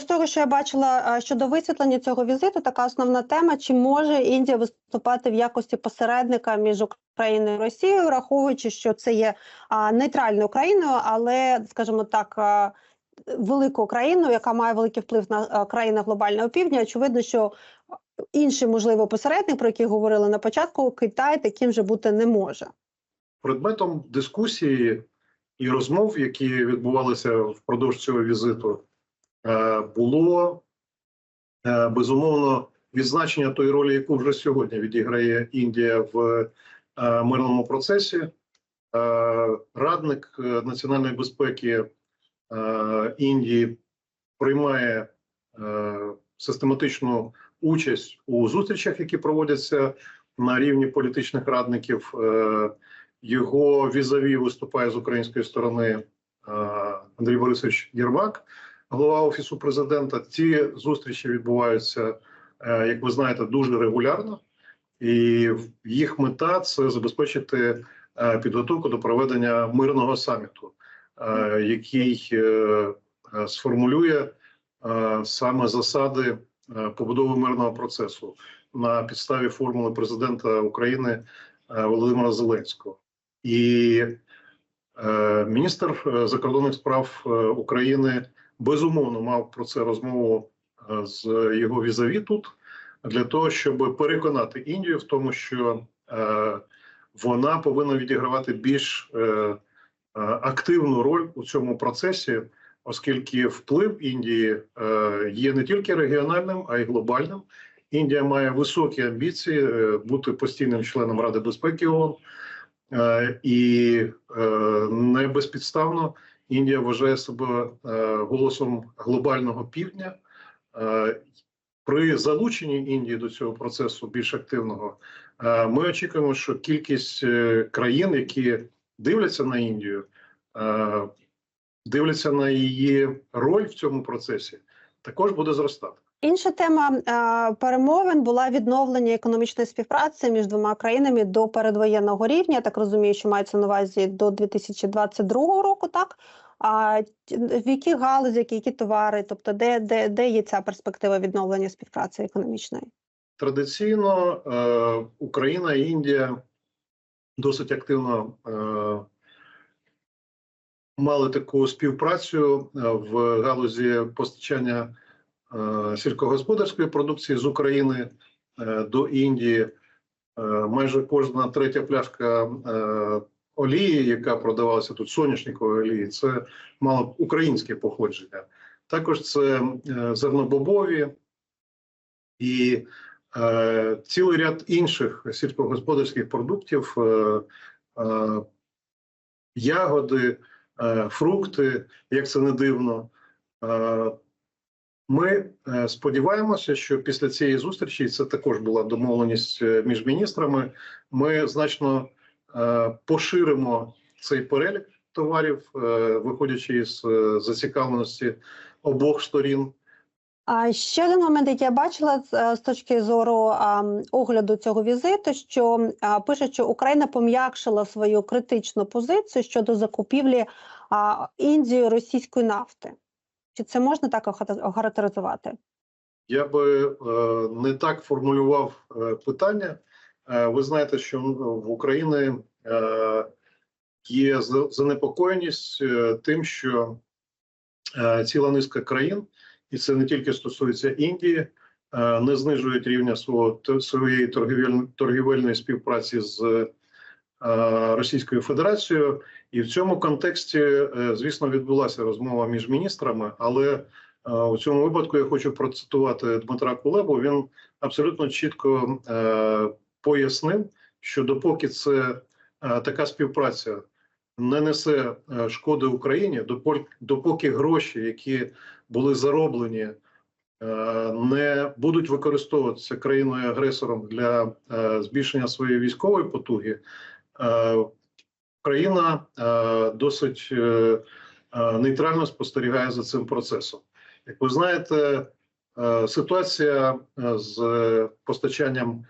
з того, що я бачила е, щодо висвітлення цього візиту, така основна тема: чи може Індія виступати в якості посередника між Україною і Росією, враховуючи, що це є нейтральною країною, але, скажімо так, а, великою країною, яка має великий вплив на а, країни глобального півдня. Очевидно, що інший можливо посередник, про який говорили на початку, Китай таким же бути не може. Предметом дискусії і розмов, які відбувалися впродовж цього візиту, е, було е, безумовно відзначення тої ролі, яку вже сьогодні відіграє Індія в е, мирному процесі. Е, Радник е, національної безпеки е, Індії приймає е, систематичну участь у зустрічах, які проводяться на рівні політичних радників. Е, його візаві виступає з української сторони е, Андрій Борисович Єрмак, голова офісу президента. Ці зустрічі відбуваються, е, як ви знаєте, дуже регулярно, і їх мета це забезпечити е, підготовку до проведення мирного саміту, е, який сформулює саме засади побудови мирного процесу на підставі формули президента України Володимира Зеленського. І міністр закордонних справ України безумовно мав про це розмову е, з його візаві тут для того, щоб переконати Індію в тому, що е, вона повинна відігравати більш е, активну роль у цьому процесі, оскільки вплив Індії є не тільки регіональним, а й глобальним. Індія має високі амбіції бути постійним членом Ради безпеки ООН. І не безпідставно Індія вважає себе е, голосом глобального півдня. Е, При залученні Індії до цього процесу більш активного, е, ми очікуємо, що кількість країн, які дивляться на Індію, дивляться на її роль в цьому процесі, також буде зростати. Інша тема е, перемовин була відновлення економічної співпраці між двома країнами до передвоєнного рівня. Я так розумію, що мається на увазі до 2022 року. Так а в які галузі, які, які товари, тобто, де, де, де є ця перспектива відновлення співпраці економічної? Традиційно е, Україна і Індія досить активно е, мали таку співпрацю е, в галузі постачання сільськогосподарської продукції з України е, до Індії. Е, майже кожна третя пляшка е, олії, яка продавалася тут соняшникової олії, це мало українське походження. Також це е, зернобобові і е, цілий ряд інших сільськогосподарських продуктів, е, е, ягоди, е, фрукти, як це не дивно. Ми е, сподіваємося, що після цієї зустрічі це також була домовленість е, між міністрами. Ми значно е, поширимо цей перелік товарів, виходячи із зацікавленості обох сторін. А ще один момент, який я бачила з, точки зору огляду цього візиту, що пише, що Україна пом'якшила свою критичну позицію щодо закупівлі а, Індією російської нафти. Чи це можна так охара- охарактеризувати? Я би е, не так формулював е, питання. Е, ви знаєте, що в Україні е, є занепокоєність е, тим, що е, ціла низка країн, і це не тільки стосується Індії, е, не знижують рівня свого своєї торгівель- торгівельної співпраці з Російською Федерацією. І в цьому контексті, е, звісно, відбулася розмова між міністрами, але е, у цьому випадку я хочу процитувати Дмитра Кулебу. Він абсолютно чітко е, пояснив, що допоки це е, така співпраця не несе е, шкоди Україні, допо- допоки гроші, які були зароблені, е, не будуть використовуватися країною агресором для е, збільшення своєї військової потуги. Е, Країна е, досить е, нейтрально спостерігає за цим процесом. Як ви знаєте, ситуація з постачанням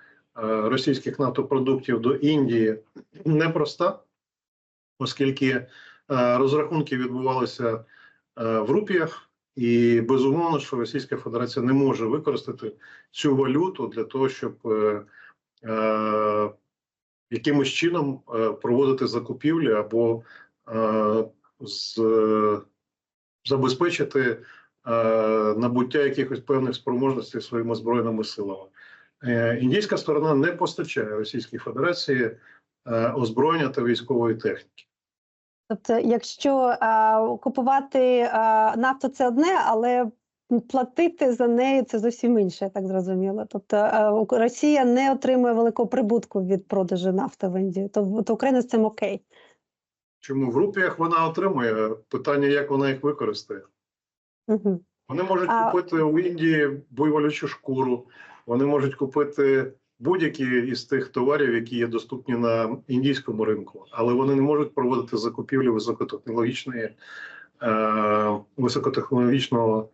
російських нафтопродуктів до Індії непроста, оскільки розрахунки відбувалися в рупіях, І безумовно, що Російська Федерація не може використати цю валюту для того, щоб якимось чином е, проводити закупівлі або е, з, забезпечити е, набуття якихось певних спроможностей своїми збройними силами. Індійська сторона не постачає Російській Федерації озброєння та військової техніки. Тобто, якщо е, купувати е, нафту, це одне, але платити за неї це зовсім інше, я так зрозуміла. Тобто е, Росія не отримує великого прибутку від продажу нафти в Індії, то, то Україна з цим окей. Чому в рупіях вона отримує питання, як вона їх використає? Угу. Вони можуть А- купити у Індії буйволячу шкуру, вони можуть купити будь-які із тих товарів, які є доступні на індійському ринку, але вони не можуть проводити закупівлі високотехнологічної е, високотехнологічного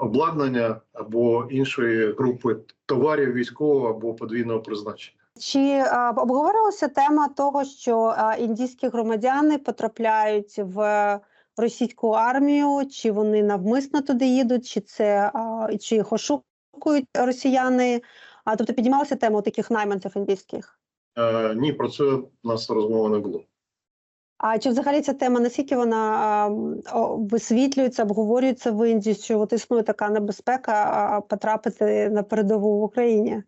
обладнання або іншої групи товарів військового або подвійного призначення. Чи е, обговорювалася тема того, що е, індійські громадяни потрапляють в російську армію, чи вони навмисно туди їдуть, чи це е, чи їх ошукують росіяни? А тобто піднімалася тема таких найманців індійських? Е, ні, про це у нас розмови не було. А чи взагалі ця тема наскільки вона висвітлюється, обговорюється в Індії, що от існує така небезпека потрапити на передову в Україні?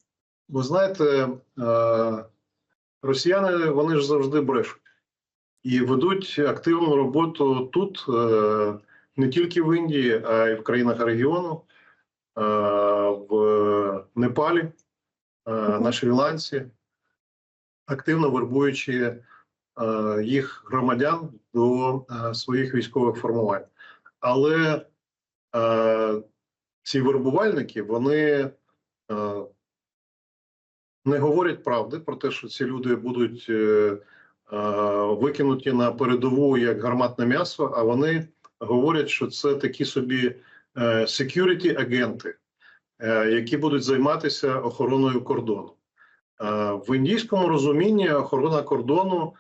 Ви знаєте, е, росіяни вони ж завжди брешуть і ведуть активну роботу тут, е, не тільки в Індії, а й в країнах регіону, е, в Непалі, на Шрі-Ланці, активно вербуючи їх громадян до е, своїх військових формувань. Але е, ці вербувальники вони. е, не говорять правди про те, що ці люди будуть е, е, викинуті на передову як гарматне м'ясо, а вони говорять, що це такі собі е, security агенти, е, які будуть займатися охороною кордону. Е, в індійському розумінні охорона кордону е,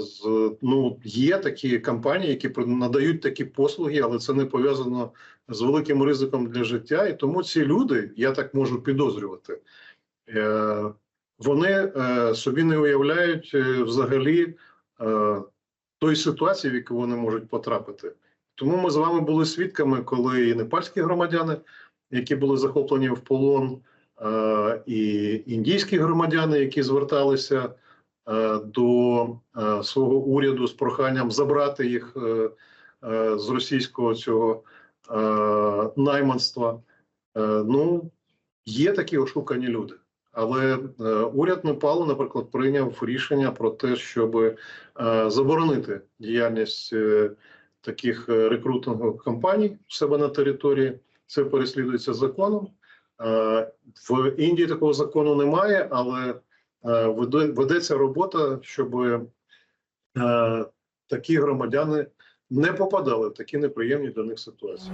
з, ну, є такі компанії, які надають такі послуги, але це не пов'язано з великим ризиком для життя. І тому ці люди, я так можу підозрювати, Е, вони е, собі не уявляють е, взагалі е, тої ситуації, в яку вони можуть потрапити. Тому ми з вами були свідками, коли і непальські громадяни, які були захоплені в полон, е, і індійські громадяни, які зверталися е, до е, свого уряду з проханням забрати їх е, е, з російського цього е, найманства. Е, ну, є такі ошукані люди. Але е, уряд Непалу, наприклад, прийняв рішення про те, щоб е, заборонити діяльність е, таких е, рекрутингових компаній в себе на території. Це переслідується законом. Е, в Індії такого закону немає, але е, ведеться робота, щоб е, такі громадяни не попадали в такі неприємні для них ситуації.